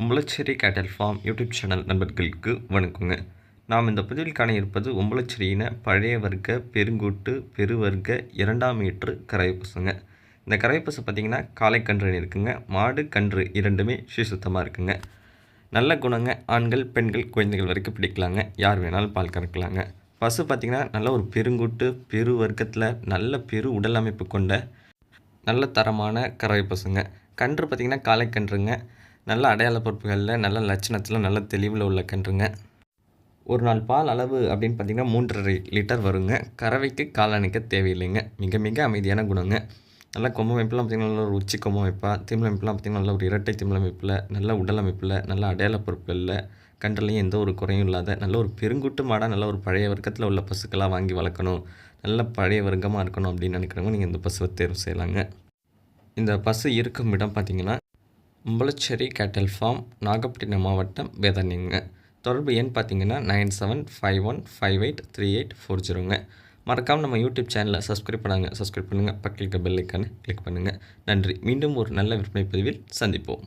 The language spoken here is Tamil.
உம்பளச்சேரி கேட்டல் ஃபார்ம் யூடியூப் சேனல் நண்பர்களுக்கு வணக்கங்க. நாம் இந்த பதிவில் காண இருப்பது உம்பளச்சேரியின பழைய வர்க்க பெருங்கூட்டு பெருவர்க்க இரண்டாம் மீட்ரு கரை பசுங்க இந்த கரை பசு பார்த்திங்கன்னா காளை இருக்குங்க. மாடு கன்று இரண்டுமே சுத்தமாக இருக்குங்க. நல்ல குணங்க. ஆண்கள் பெண்கள் குழந்தைகள் வரைக்கும் பிடிக்கலாங்க. யார் வேணாலும் பால் கறக்கலாங்க. பசு பார்த்திங்கன்னா நல்ல ஒரு பெருங்கூட்டு பெரு வர்க்கத்தில் நல்ல பெரு உடல் அமைப்பு கொண்ட நல்ல தரமான கறவை பசுங்க கன்று பார்த்திங்கன்னா காளை கன்றுங்க. நல்ல அடையாள பொறுப்புகளில் நல்ல லட்சணத்தில் நல்ல தெளிவில் உள்ள கன்றுங்க ஒரு நாள் பால் அளவு அப்படின்னு பார்த்திங்கன்னா மூன்றரை லிட்டர் வருங்க. கறவைக்கு காலணிக்க தேவையில்லைங்க. மிக மிக அமைதியான குணங்க. நல்ல கொம்பு அமைப்புலாம் பார்த்திங்கன்னா நல்ல ஒரு உச்சி கொம்பு அமைப்பாக திமிழ் பார்த்திங்கன்னா நல்ல ஒரு இரட்டை திமிழ் அமைப்பில் நல்ல உடல் அமைப்பில் நல்ல அடையாள பொருட்களில் கன்றுலையும் எந்த ஒரு குறையும் இல்லாத நல்ல ஒரு பெருங்குட்டு மாடாக நல்ல ஒரு பழைய வர்க்கத்தில் உள்ள பசுக்களாக வாங்கி வளர்க்கணும். நல்ல பழைய வர்க்கமாக இருக்கணும் அப்படின்னு நினைக்கிறவங்க நீங்கள் இந்த பசுவை தேர்வு செய்யலாங்க. இந்த பசு இருக்கும் இடம் பார்த்திங்கன்னா உம்பளச்சேரி கேட்டல் ஃபார்ம் நாகப்பட்டினம் மாவட்டம் வேதாரண்யங்க தொடர்பு எண் பார்த்தீங்கன்னா nine seven five one five eight three eight four ஜீரோங்க மறக்காமல் நம்ம யூடியூப் சேனலை சப்ஸ்கிரைப் பண்ணாங்க. சப்ஸ்கிரைப் பண்ணுங்கள் பக்கத்தில் பெல் ஐக்கானை கிளிக் பண்ணுங்கள் நன்றி. மீண்டும் ஒரு நல்ல விற்பனை பதிவில் சந்திப்போம்.